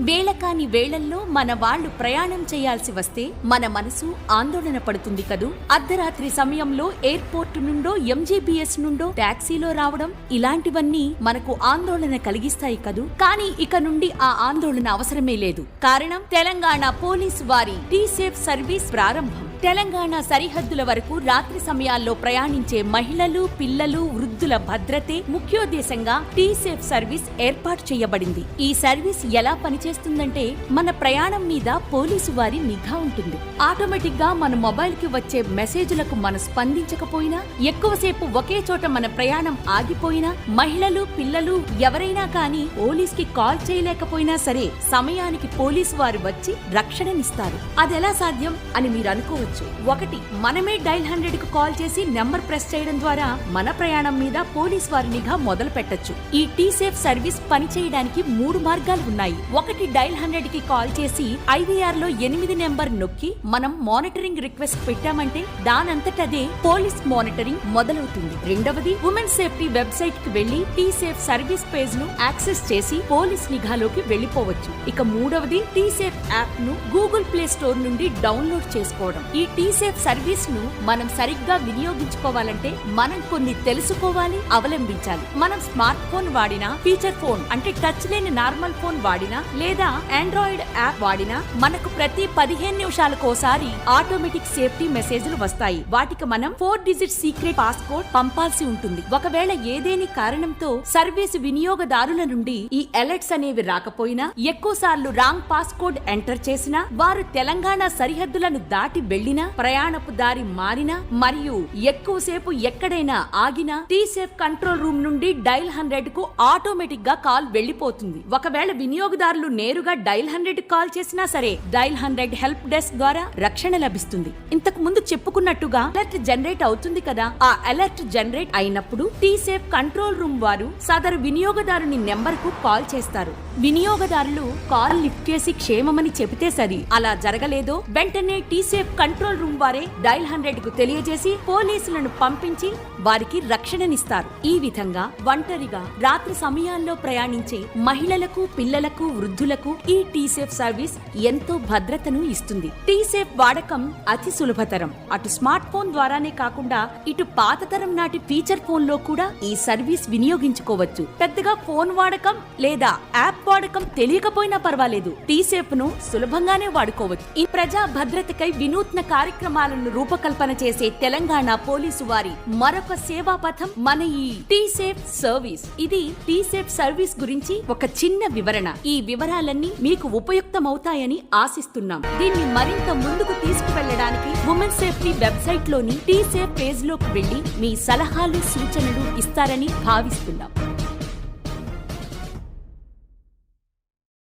వేళకాని వేళల్లో మన వాళ్ళు ప్రయాణం చేయాల్సి వస్తే మన మనసు ఆందోళన పడుతుంది కదూ? అర్ధరాత్రి సమయంలో ఎయిర్పోర్ట్ నుండో ఎంజీబీఎస్ నుండో టాక్సీలో రావడం ఇలాంటివన్నీ మనకు ఆందోళన కలిగిస్తాయి కదూ? కానీ ఇక నుండి ఆ ఆందోళన అవసరమే లేదు. కారణం తెలంగాణ పోలీస్ వారి టీ సేఫ్ సర్వీస్ ప్రారంభం. తెలంగాణ సరిహద్దుల వరకు రాత్రి సమయాల్లో ప్రయాణించే మహిళలు పిల్లలు వృద్ధుల భద్రతే ముఖ్యోద్దేశంగా టీ సేఫ్ సర్వీస్ ఏర్పాటు చేయబడింది. ఈ సర్వీస్ ఎలా పనిచేస్తుందంటే మన ప్రయాణం మీద పోలీసు వారి నిఘా ఉంటుంది. ఆటోమేటిక్గా మన మొబైల్కి వచ్చే మెసేజ్లకు మనం స్పందించకపోయినా ఎక్కువసేపు ఒకే చోట మన ప్రయాణం ఆగిపోయినా మహిళలు పిల్లలు ఎవరైనా కానీ పోలీస్కి కాల్ చేయలేకపోయినా సరే సమయానికి పోలీసు వారు వచ్చి రక్షణనిస్తారు. అదెలా సాధ్యం అని మీరు అనుకోవచ్చు? ఒకటి మనమే డైల్ హండ్రెడ్కు కాల్ చేసి నెంబర్ ప్రెస్ చేయడం ద్వారా మన ప్రయాణం మీద పోలీస్ వారి నిఘా మొదలు పెట్టొచ్చు ఈ టీ సేఫ్ సర్వీస్ పని చేయడానికి మూడు మార్గాలు ఉన్నాయి. ఒకటి డైల్ హండ్రెడ్కి కాల్ చేసి ఐవీఆర్లో ఎనిమిది నెంబర్ నొక్కి మనం మానిటరింగ్ రిక్వెస్ట్ పెట్టామంటే దానంతటదే పోలీస్ మానిటరింగ్ మొదలవుతుంది. రెండవది ఉమెన్ సేఫ్టీ వెబ్సైట్కి వెళ్ళి టీ సేఫ్ సర్వీస్ పేజ్ను యాక్సెస్ చేసి పోలీస్ నిఘాలోకి వెళ్ళిపోవచ్చు ఇక మూడవది టీ సేఫ్ యాప్ను గూగుల్ ప్లే స్టోర్ నుండి డౌన్లోడ్ చేసుకోవడం. ఈ ఈ టీసేఫ్ సర్వీస్ను మనం సరిగ్గా వినియోగించుకోవాలంటే మనం కొన్ని తెలుసుకోవాలి అవలంబించాలి. మనం స్మార్ట్ ఫోన్ వాడినా ఫీచర్ ఫోన్ అంటే టచ్ లేని నార్మల్ ఫోన్ వాడినా లేదా ఆండ్రాయిడ్ యాప్ వాడినా మనకు ప్రతి పదిహేను నిమిషాలకోసారి ఆటోమేటిక్ సేఫ్టీ మెసేజ్లు వస్తాయి. వాటికి మనం ఫోర్ డిజిట్ సీక్రెట్ పాస్కోడ్ పంపాల్సి ఉంటుంది. ఒకవేళ ఏదేని కారణంతో సర్వీస్ వినియోగదారుల నుండి ఈ అలర్ట్స్ అనేవి రాకపోయినా ఎక్కువ సార్లు రాంగ్ పాస్కోడ్ ఎంటర్ చేసినా వారు తెలంగాణ సరిహద్దులను దాటి వెళ్ళినా ప్రయాణపు దారి మారినా మరియు ఎక్కువసేపు ఎక్కడైనా ఆగినా టీ సేఫ్ కంట్రోల్ రూమ్ నుండి డైల్ హండ్రెడ్కు ఆటోమేటిక్గా కాల్ వెళ్ళిపోతుంది ఒకవేళ వినియోగదారులు నేరుగా డైల్ హండ్రెడ్ కాల్ చేసినా సరే డైల్ హండ్రెడ్ హెల్ప్ డెస్క్ ద్వారా రక్షణ లభిస్తుంది. ఇంతకు ముందు చెప్పుకున్నట్టుగా అలర్ట్ జనరేట్ అవుతుంది కదా? ఆ అలర్ట్ జనరేట్ అయినప్పుడు టీ సేఫ్ కంట్రోల్ రూమ్ వారు సదరు వినియోగదారుని నెంబర్కు కాల్ చేస్తారు. వినియోగదారులు కాల్ లిఫ్ట్ చేసి క్షేమమని చెబితే సరి అలా జరగలేదో? వెంటనే T safe control control room వారే డైల్ హండ్రెడ్కు తెలియజేసి పోలీసులను పంపించి వారికి రక్షణనిస్తారు. ఈ విధంగా ఒంటరిగా రాత్రి సమయాల్లో ప్రయాణించే మహిళలకు పిల్లలకు వృద్ధులకు ఈ టీ సేఫ్ సర్వీస్ ఎంతో భద్రతను ఇస్తుంది. టీసేఫ్ వాడకం అతి సులభతరం. అటు స్మార్ట్ ఫోన్ ద్వారానే కాకుండా ఇటు పాత తరం నాటి ఫీచర్ ఫోన్లో కూడా ఈ సర్వీస్ వినియోగించుకోవచ్చు. పెద్దగా ఫోన్ వాడకం లేదా యాప్ వాడకం తెలియకపోయినా పర్వాలేదు. టీసేఫ్ను సులభంగానే వాడుకోవచ్చు. ఈ ప్రజా భద్రతకై వినూత్న కార్యక్రమాలను రూపకల్పన చేసే తెలంగాణ పోలీసు వారి మరొక సేవా పథం మన ఈ టీ సేఫ్ సర్వీస్. ఇది టీ సేఫ్ సర్వీస్ గురించి ఒక చిన్న వివరణ. ఈ వివరాలన్నీ మీకు ఉపయుక్తమవుతాయని ఆశిస్తున్నాం. దీన్ని మరింత ముందుకు తీసుకువెళ్ళడానికి ఉమెన్ సేఫ్టీ వెబ్సైట్లోని టీ సేఫ్ పేజ్లోకి వెళ్ళి మీ సలహాలు సూచనలు ఇస్తారని భావిస్తున్నాం.